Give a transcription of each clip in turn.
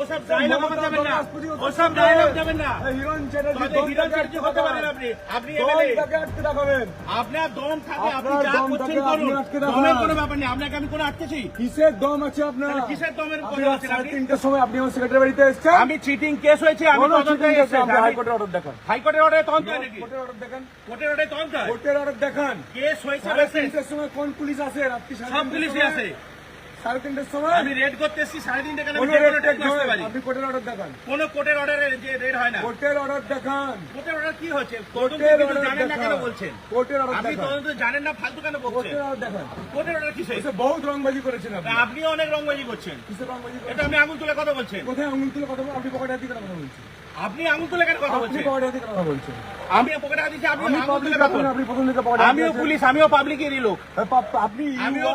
ওসব dialogue আমার যাবেন না। ওসব dialogue যাবেন না। হিরণ চ্যাটার্জি হিরণ চ্যাটার্জি হতে পারেন আপনি। আপনি দম আটকে। আপনার দম থাকে আপনি যা করছেন করুন। দমের কোনো ব্যাপার নেই। আপনাকে আমি কোনো আটকেছি? কিসের দম আছে আপনার? কিসের দমের কথা সাড়ে আপনি? তিনটের সময় আপনি আমার সেক্রেটারি বাড়িতে এসেছেন? আমি চিটিং কেস হয়েছে আমি তদন্তে এসেছি। হাইকোর্টের অর্ডার দেখান। হাইকোর্টের অর্ডারে তদন্ত নাকি কোর্টের অর্ডার দেখান। কোর্টের অর্ডারে তদন্ত কোর্টের অর্ডার দেখান। কেস হয়েছে তিনটের সময় কোন পুলিশ আসে? রাত্রি সব পুলিশই আছে সাড়ে তিনটের সময়? আমি রেড করতে এসেছি সাড়ে তিনটে কেন আমি কোনো যে কোনো রেড টাইম আসতে পারি? আপনি কোর্টের অর্ডার দেখান। কোনো কোর্টের অর্ডারে যে রেড হয় না। কোর্টের অর্ডার দেখান। কোর্টের অর্ডার কি হচ্ছে? কোর্টের অর্ডার জানেন না কেন বলছেন? কোর্টের অর্ডার আপনি তদন্ত জানেন না ফালতু কেন বলছেন? কোর্টের অর্ডার দেখান। কোর্টের অর্ডার এসে বহুত রংবাজি করেছেন আপনি। আপনিও অনেক রংবাজি করছেন। কিসের রংবাজি এটা আমি আঙুল তুলে কথা বলছেন কোথায় আঙুল তুলে কথা বল আপনি পকেটে হাতে কথা বলছেন? আপনি আঙুল তুলে কেন কথা বলছেন? কথা বলছেন? আমি পকেটে হাত দিচ্ছি আপনি আঙুল তুলে কথা আপনি প্রথম পকেটে আমিও পুলিশ আমিও পাবলিকেরই লোক। হ্যাঁ, আপনি আমিও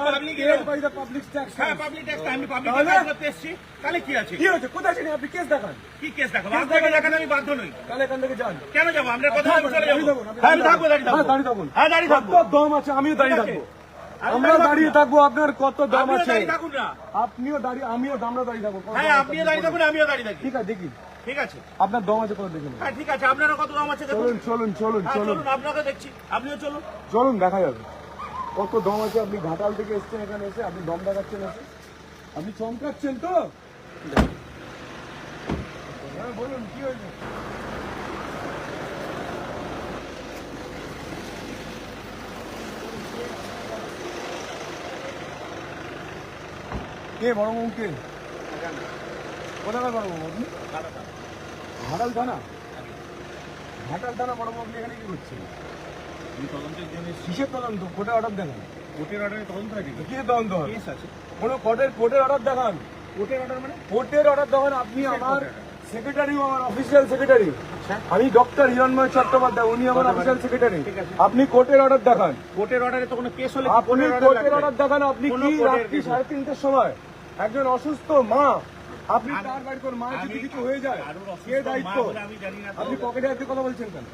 public tax হ্যাঁ পাবলিক ট্যাক্স আমি পাবলিক ট্যাক্স করতে এসেছি। তাহলে কি আছে? কি কোথায় ছিলেন আপনি কেস দেখান। কি কেস দেখাবো? আপনাকে দেখান। আমি বাধ্য নই। তাহলে এখান থেকে যান। কেন যাব? আপনার কথা আমি চলে যাব। হ্যাঁ আমি থাকব দাঁড়িয়ে হ্যাঁ, থাকব দাঁড়িয়ে থাকুন। হ্যাঁ দাঁড়িয়ে থাকব কত দম আছে? আমিও দাঁড়িয়ে থাকব। আমরা দাঁড়িয়ে থাকব। থাকব আপনার কত দম আপনিও আছে? আপনিও দাঁড়িয়ে আমিও আমরা দাঁড়িয়ে থাকব। হ্যাঁ আপনিও দাঁড়িয়ে থাকুন আমিও দাঁড়িয়ে থাকি। ঠিক আছে দেখি। ঠিক আছে? আপনার দম আছে কত দেখুন হ্যাঁ ঠিক আছে আপনারও কত দাম আছে দেখুন। চলুন চলুন চলুন হ্যাঁ চলুন। চলুন আপনাকে দেখছি। আপনিও চলুন। চলুন দেখা যাবে। কত দম আছে আপনি ঘাটাল থেকে এসছেন এখানে এসে আপনি দম দেখাচ্ছেন এসে। আপনি চমকাচ্ছেন তো? হ্যাঁ বলুন কি হয়েছে? কে বড় কে? কোথাকার বড় আপনি? ঘাটাল থানা? ঘাটাল থানা বড় আপনি এখানে কি করছেন আমি কিসের তদন্ত? কোর্টের অর্ডার দেখান। কোর্টের অর্ডারে তদন্ত হয় কিসের তদন্ত? আছে। কোনো কোর্টের কোর্টের অর্ডার দেখান। কোর্টের অর্ডার মানে? কোর্টের অর্ডার দেখান। আপনি আমার সেক্রেটারি আমার অফিসিয়াল সেক্রেটারি আমি ডক্টর হিরণময় চট্টোপাধ্যায় উনি আমার অফিসিয়াল সেক্রেটারি আপনি কোর্টের অর্ডার দেখান। কোর্টের অর্ডারে তো কোনো কেস হলে আপনি কোর্টের অর্ডার দেখান। আপনি কি রাত্রি সাড়ে তিনটের সময় একজন অসুস্থ মা আপনি তার বাড়ি করে মা যদি কিছু হয়ে যায় কে দায়িত্ব। আপনি পকেটে হাতে কথা বলছেন কেন?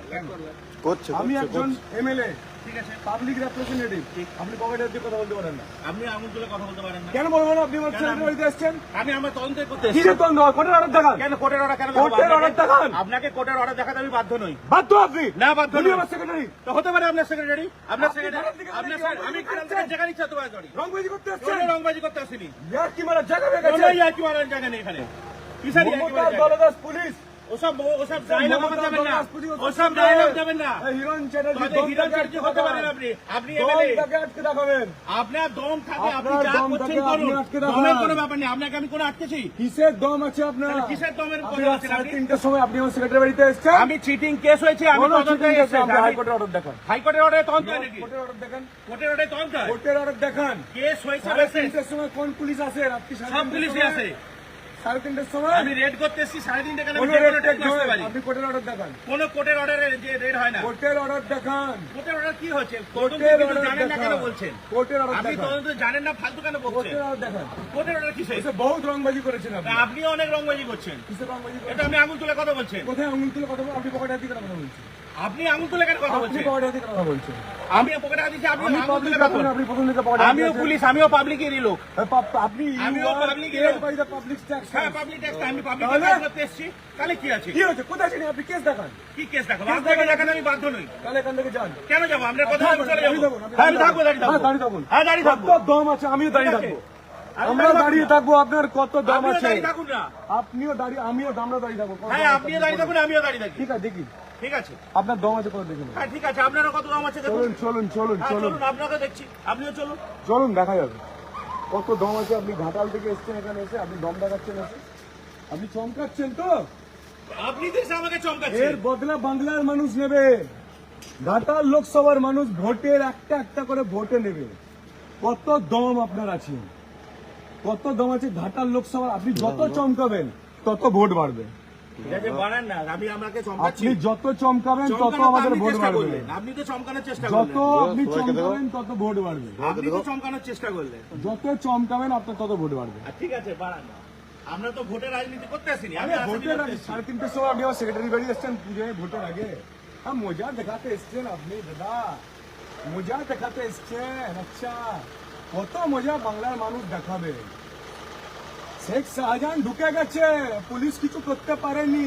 আমি একজন এমএলএ। ঠিক আছে পাবলিক রেপ্রেজেন্টেটিভ আপনি পকেটে হাতে কথা বলতে পারেন না। আপনি আঙুল তুলে কথা বলতে পারেন না। কেন বলবেন আপনি আমার কেন বাড়িতে এসছেন? আমি আমার তদন্ত করতে এসেছি। কিসের তদন্ত? কোর্টের অর্ডার দেখান। কেন কোর্টের অর্ডার কেন কোর্টের আপনাকে? দেখান। আপনাকে কোর্টের অর্ডার দেখাতে আমি বাধ্য নই। বাধ্য আপনি? না, বাধ্য নই। আমার সেক্রেটারি তো হতে পারে আপনার সেক্রেটারি আপনার সেক্রেটারি আপনার আমি আসছেন? তোমার গাড়ি রংবাজি করতে কোনো রংবাজি করতে আসিনি? ইয়ার কি মারা জায়গা হয়ে জায়গা নেই এখানে? পুলিশ। ওসব ওসব ডায়লগ আমার যাবেন না। ওসব ডায়লগ যাবেন না। হিরণ চ্যাটার্জি হিরণ চ্যাটার্জি হতে পারেন আপনি। আপনি এমএলএ। আটকে দেখাবেন। আপনার দম থাকে আপনি যা করছেন করুন। আপনি আটকে দেখান। দমের কোনো ব্যাপার নেই আপনাকে আমি কোনো আটকেছি? কিসের দম আছে আপনার? কিসের দমের কথা রাত আপনি? তিনটের সময় আপনি আমার সেক্রেটারি বাড়িতে এসছেন? আমি চিটিং কেস হয়েছে আমি তদন্তে এসেছি। হাইকোর্টের অর্ডার দেখান। হাইকোর্টের অর্ডারে তদন্ত নাকি কোর্টের অর্ডার দেখান। কোর্টের অর্ডারে তদন্ত কোর্টের অর্ডার দেখান। কেস হয়েছে সময় কোন পুলিশ আসে? রাত্রি সব পুলিশই আছে সাড়ে তিনটের সময়? আমি রেড করতে এসেছি সাড়ে তিনটে কেন আমি কোনো যে কোনো রেড টাইম আসতে পারি? আপনি কোর্টের অর্ডার দেখান। কোনো কোর্টের অর্ডারে যে রেড হয় না। কোর্টের অর্ডার দেখান। কোর্টের অর্ডার কি হচ্ছে? কোর্টের অর্ডার জানেন না কেন বলছেন? কোর্টের অর্ডার আপনি তদন্ত জানেন না ফালতু কেন বলছেন? কোর্টের অর্ডার দেখান। কোর্টের অর্ডার কিসে এসে বহুত রংবাজি করেছেন আপনি। অনেক রংবাজি করছেন। কিসের রংবাজি এটা আমি আঙুল তুলে কথা বলছেন কোথায় আঙুল তুলে কথা আপনি পকেটে হাতে কথা বলছেন? আপনি আঙুল তুলে কেন কথা বলছেন? পকেটে হাতে কথা বলছেন? আমি পকেটে দিচ্ছি আপনি পাবলিক আপনি প্রথম পকেটে আমিও পুলিশ আমিও পাবলিকেরই লোক আপনি আমিও public এর বাই দ্য পাবলিক ট্যাক্স হ্যাঁ পাবলিক ট্যাক্স আমি পাবলিক ট্যাক্স করতে এসেছি। তাহলে কি আছে? কি কোথায় ছিলেন আপনি কেস দেখান। কি কেস দেখাবো? আপনাকে দেখান। আমি বাধ্য নই। তাহলে এখান থেকে যান। কেন যাব? আপনার কথা আমি চলে দাঁড়িয়ে যাব হ্যাঁ আমি থাকব দাঁড়িয়ে হ্যাঁ, থাকব। দাঁড়িয়ে থাকুন। হ্যাঁ দাঁড়িয়ে থাকব। কত দম আছে? আমিও দাঁড়িয়ে থাকব। আমরা দাঁড়িয়ে থাকব। থাকব আপনার কত দম আছে? দাঁড়িয়ে থাকুন না। আপনিও দাঁড়িয়ে আমিও আমরা দাঁড়িয়ে থাকব। হ্যাঁ আপনিও দাঁড়িয়ে থাকুন আমিও দাঁড়িয়ে থাকি। ঠিক আছে দেখি। ঠিক আছে? আপনার দম আছে কত দেখুন হ্যাঁ ঠিক আছে আপনারও কত দাম আছে দেখুন। চলুন চলুন চলুন হ্যাঁ চলুন। আপনাকে দেখছি আপনিও চলুন। চলুন দেখা যাবে। কত দম আছে আপনি ঘাটাল থেকে এসছেন এখানে এসে আপনি দম দেখাচ্ছেন এসে। আপনি চমকাচ্ছেন তো? আপনি তো এসে আমাকে এর চমকাচ্ছেন বদলা বাংলার মানুষ নেবে। ঘাটাল লোকসভার মানুষ ভোটের একটা একটা করে ভোটে নেবে। কত দম আপনার আছে। কত দম আছে ঘাটাল লোকসভার? আপনি যত চমকাবেন তত ভোট বাড়বে। আপনি যত চমকাবেন তত আমাদের ভোট বাড়বে। আপনি তো চমকানোর চেষ্টা যত আপনি চমকাবেন তত ভোট বাড়বে। আপনি তো চমকানোর চেষ্টা করলেন। যত চমকাবেন আপনার তত ভোট বাড়বে। ঠিক আছে বাড়ান আমরা তো ভোটের রাজনীতি করতে আসিনি। আমি আরে রাজনীতি ভোটের করতে আগে এসেছি। সাড়ে তিনটের সময় আপনি আমার সেক্রেটারি বাড়ি এসছেন পুজোয় ভোটের আগে। হ্যাঁ মজা দেখাতে এসছেন আপনি দাদা। মজা দেখাতে এসছেন আচ্ছা। কত মজা বাংলার মানুষ দেখাবে। শেখ শাহজাহান ঢুকে গেছে পুলিশ কিছু করতে পারেনি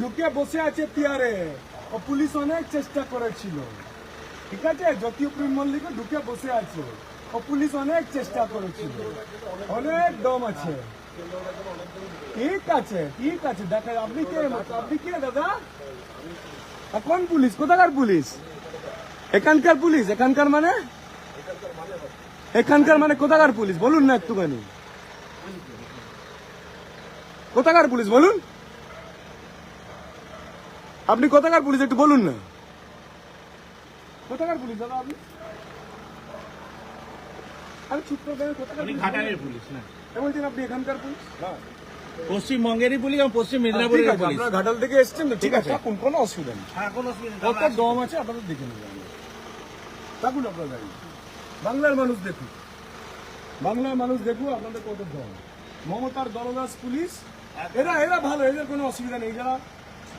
ঢুকে বসে আছে ও পুলিশ অনেক চেষ্টা ঠিক আছে ঢুকে বসে আছে ও পুলিশ অনেক চেষ্টা অনেক দম আছে ঠিক আছে ঠিক আছে আপনি কে আপনি কে দাদা পুলিশ কোথাকার পুলিশ এখানকার পুলিশ এখানকার মানে এখানকার মানে কোথাকার পুলিশ বলুন না একটুখানি কোথাকার পুলিশ বলুন? আপনি কোথাকার পুলিশ একটু বলুন না। কোথাকার পুলিশ দাদা আপনি? আমি চুপ করে কোথাকার ঘাটালের পুলিশ? না। বলছেন আপনি এখানকার পুলিশ? পশ্চিমবঙ্গেরই পুলিশ এবং পশ্চিম ঠিক মেদিনীপুরের পুলিশ। ঘাটাল থেকে এসছেন ঠিক আছে। থাকুন কোনো অসুবিধা নেই। হ্যাঁ কোনো অসুবিধা নেই, কত দম আছে আপনাদের দেখে নেবেন থাকুন আপনার গাড়ি। বাংলার মানুষ দেখুন বাংলার মানুষ দেখুন আপনাদের কত দম। মমতার দলদাস পুলিশ এরা এরা ভালো এদের কোনো অসুবিধা নেই। যারা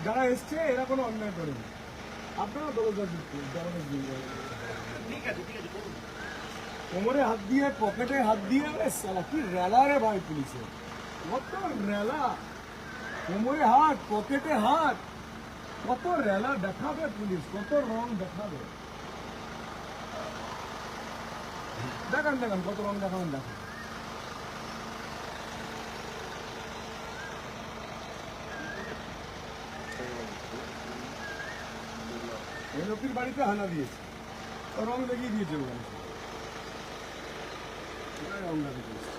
যারা এসছে এরা কোনো অন্যায় করেনি আপনারা পুলিশ, পুলিশ। কোমরে হাত দিয়ে পকেটে হাত দিয়ে সালা কি রেলা রে ভাই পুলিশের। কত রেলা কোমরে হাত পকেটে হাত। কত রেলা দেখাবে পুলিশ কত রং দেখাবে। দেখান দেখান কত রং দেখাবেন দেখান। এই লোকটির বাড়িতে হানা দিয়েছে। রং দেখিয়ে দিয়েছে ওখানে। ওরাই রং লাগিয়ে দিয়েছে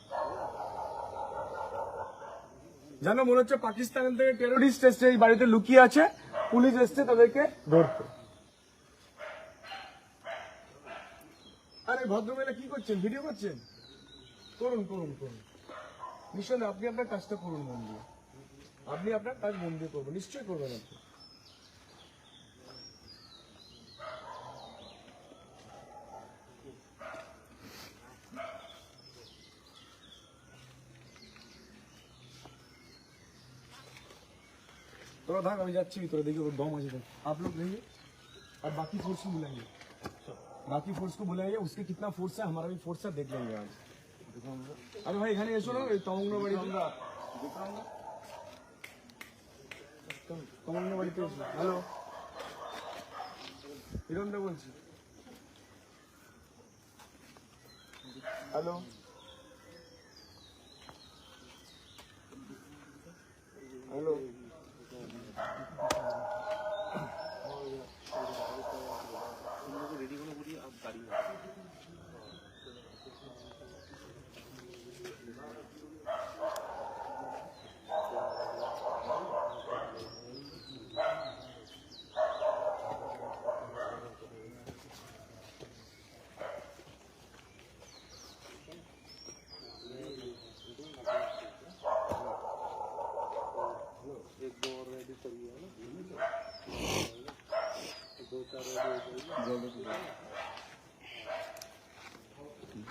যেন মনে হচ্ছে পাকিস্তান থেকে টেরোরিস্ট এসছে, এই বাড়িতে লুকিয়ে আছে, পুলিশ এসছে তাদেরকে ধরতে। আরে ভদ্রমেলা কি করছেন? ভিডিও করছেন? করুন করুন করুন। নিশ্চয় আপনি আপনার কাজটা করুন মন দিয়ে। আপনি আপনার কাজ মন দিয়ে করবেন, নিশ্চয়ই করবেন আপনি। थोड़ा भाग अभी जाच्छी थोड़ा देखिए वो दम है आप लोग रहिए और बाकी फोर्स को बुलाइए बाकी फोर्स को बुलाइए उसके कितना फोर्स है हमारा भी फोर्स है देख लेंगे आज अरे भाई এখানে এসো না তমঙ্গ বাড়ি তমঙ্গ বাড়িতে এসো হ্যালো হিরণদা বলছি হ্যালো হ্যালো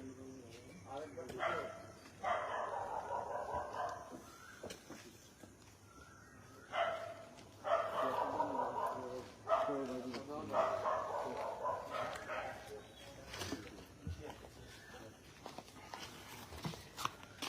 चलूँगा